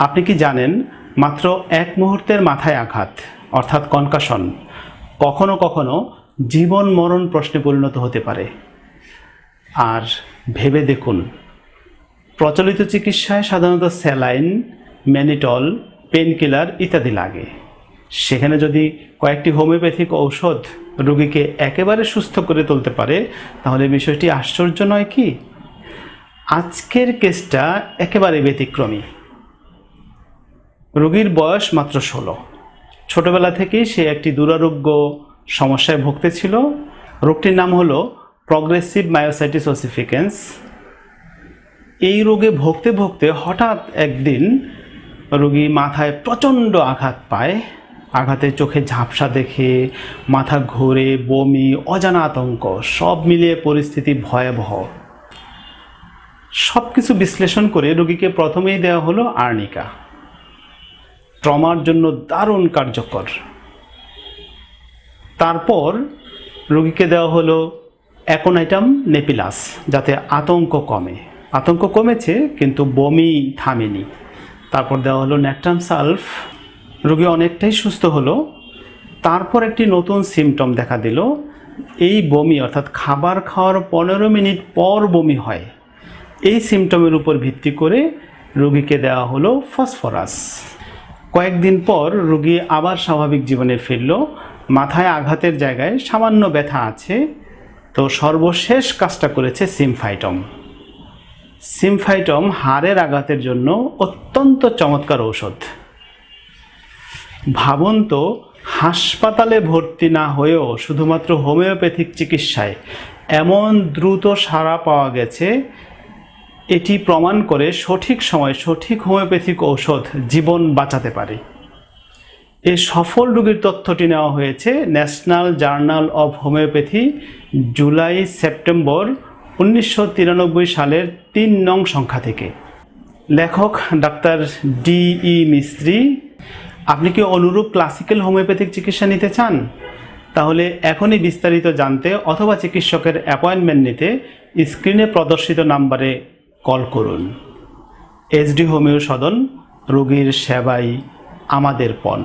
আপনি কি জানেন মাত্র এক মুহূর্তের মাথায় আঘাত, অর্থাৎ কনকাশন কখনো কখনো জীবন মরণ প্রশ্নে পরিণত হতে পারে। আর ভেবে দেখুন, প্রচলিত চিকিৎসায় সাধারণত স্যালাইন, ম্যানিটল পেনকিলার ইত্যাদি লাগে। সেখানে যদি কয়েকটি হোমিওপ্যাথিক ঔষধ রোগীকে একেবারে সুস্থ করে তুলতে পারে, তাহলে বিষয়টি আশ্চর্য নয় কি? আজকের কেসটা একেবারে ব্যতিক্রমী। রোগীর বয়স মাত্র ষোলো। ছোটবেলা থেকেই সে একটি দুরারোগ্য সমস্যায় ভুগতেছিল। রোগটির নাম হলো প্রগ্রেসিভ মায়োসাইটিস ওসিফিকেন্স এই রোগে ভুগতে ভুগতে হঠাৎ একদিন রোগী মাথায় প্রচণ্ড আঘাত পায়। আঘাতে চোখে ঝাপসা দেখে, মাথা ঘোরে, বমি, অজানা আতঙ্ক, সব মিলিয়ে পরিস্থিতি ভয়াবহ। সব কিছু বিশ্লেষণ করে রোগীকে প্রথমেই দেওয়া হলো আর্নিকা। ট্রমার জন্য দারুণ কার্যকর। তারপর রোগীকে দেওয়া হলো অ্যাকোনাইটাম নেপিলাস, যাতে আতঙ্ক কমে। আতঙ্ক কমেছে, কিন্তু বমি থামেনি। তারপর দেওয়া হলো ন্যাকটাম সালফ। রোগী অনেকটাই সুস্থ হলো। তারপর একটি নতুন সিমটম দেখা দিল। এই বমি, অর্থাৎ খাবার খাওয়ার পনেরো মিনিট পর বমি হয়। এই সিমটমের উপর ভিত্তি করে রোগীকে দেওয়া হলো ফসফরাস। কয়েকদিন পর রোগী আবার স্বাভাবিক জীবনে ফিরল। মাথায় আঘাতের জায়গায় সামান্য ব্যথা আছে। তো সর্বশেষ কাজটা করেছে সিমফাইটম। সিমফাইটম হাড়ের আঘাতের জন্য অত্যন্ত চমৎকার ঔষধ। ভাবুন তো, হাসপাতালে ভর্তি না হয়েও শুধুমাত্র হোমিওপ্যাথিক চিকিৎসায় এমন দ্রুত সাড়া পাওয়া গেছে এটি প্রমাণ করে সঠিক সময় সঠিক হোমিওপ্যাথিক ঔষধ জীবন বাঁচাতে পারে। এই সফল রোগীর তথ্যটি নেওয়া হয়েছে national journal of homeopathy, July September উনিশশো তিরানব্বই সালের তিন নং সংখ্যা থেকে। লেখক ডাক্তার ডি ই মিস্ত্রি, আপনি কি অনুরূপ ক্লাসিক্যাল হোমিওপ্যাথিক চিকিৎসা নিতে চান? তাহলে এখনই বিস্তারিত জানতে অথবা চিকিৎসকের অ্যাপয়েন্টমেন্ট নিতে স্ক্রিনে প্রদর্শিত নাম্বারে কল করুন। এসডি হোমিও সদন রোগীর সেবাই আমাদের পণ।